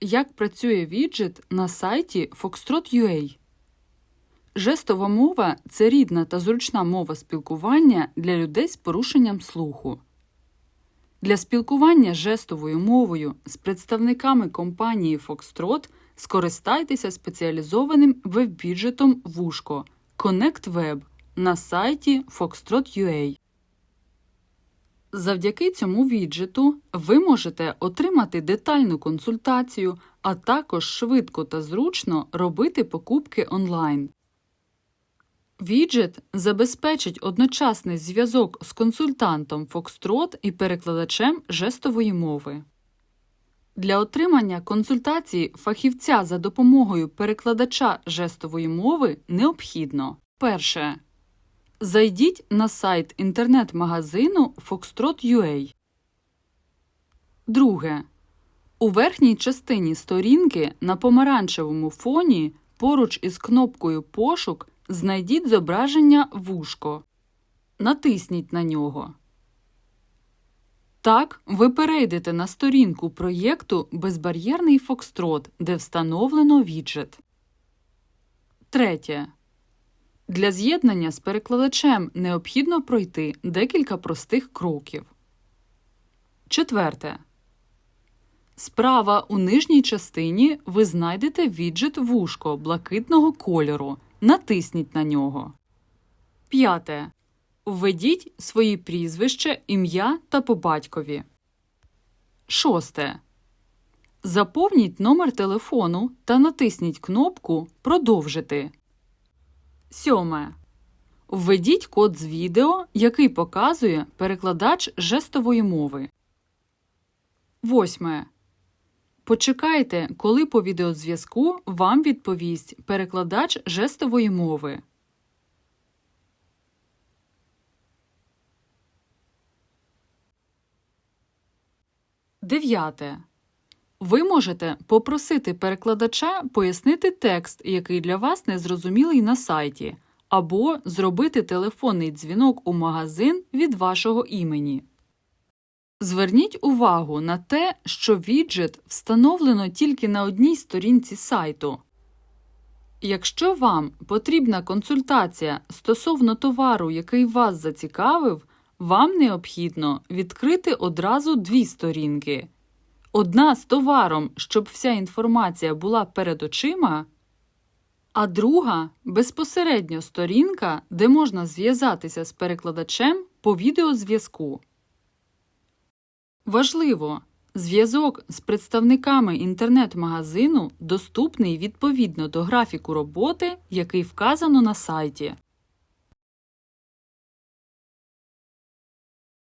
Як працює віджит на сайті Foxtrot.ua? Жестова мова це рідна та зручна мова спілкування для людей з порушенням слуху. Для спілкування жестовою мовою з представниками компанії Foxtrot скористайтеся спеціалізованим веб-віджитом Вушко Connect Web на сайті Foxtrot.ua. Завдяки цьому віджиту ви можете отримати детальну консультацію, а також швидко та зручно робити покупки онлайн. Віджит забезпечить одночасний зв'язок з консультантом Foxtrot і перекладачем жестової мови. Для отримання консультації фахівця за допомогою перекладача жестової мови необхідно перше. Зайдіть на сайт інтернет-магазину Foxtrot.ua. Друге. У верхній частині сторінки на помаранчевому фоні поруч із кнопкою Пошук знайдіть зображення вушко. Натисніть на нього. Так, ви перейдете на сторінку проєкту Безбар'єрний Фокстрот, де встановлено віджит. Третє. Для з'єднання з перекладачем необхідно пройти декілька простих кроків. Четверте. Справа у нижній частині ви знайдете віджит вушко блакитного кольору. Натисніть на нього. П'яте. Введіть свої прізвище, ім'я та по батькові. Шосте. Заповніть номер телефону та натисніть кнопку Продовжити. Сьоме. Введіть код з відео, який показує перекладач жестової мови. Восьме. Почекайте, коли по відеозв'язку вам відповість перекладач жестової мови. Дев'яте. Ви можете попросити перекладача пояснити текст, який для вас незрозумілий на сайті, або зробити телефонний дзвінок у магазин від вашого імені. Зверніть увагу на те, що віджит встановлено тільки на одній сторінці сайту. Якщо вам потрібна консультація стосовно товару, який вас зацікавив, вам необхідно відкрити одразу дві сторінки. Одна з товаром, щоб вся інформація була перед очима, а друга безпосередньо сторінка, де можна зв'язатися з перекладачем по відеозв'язку. Важливо, зв'язок з представниками інтернет-магазину доступний відповідно до графіку роботи, який вказано на сайті.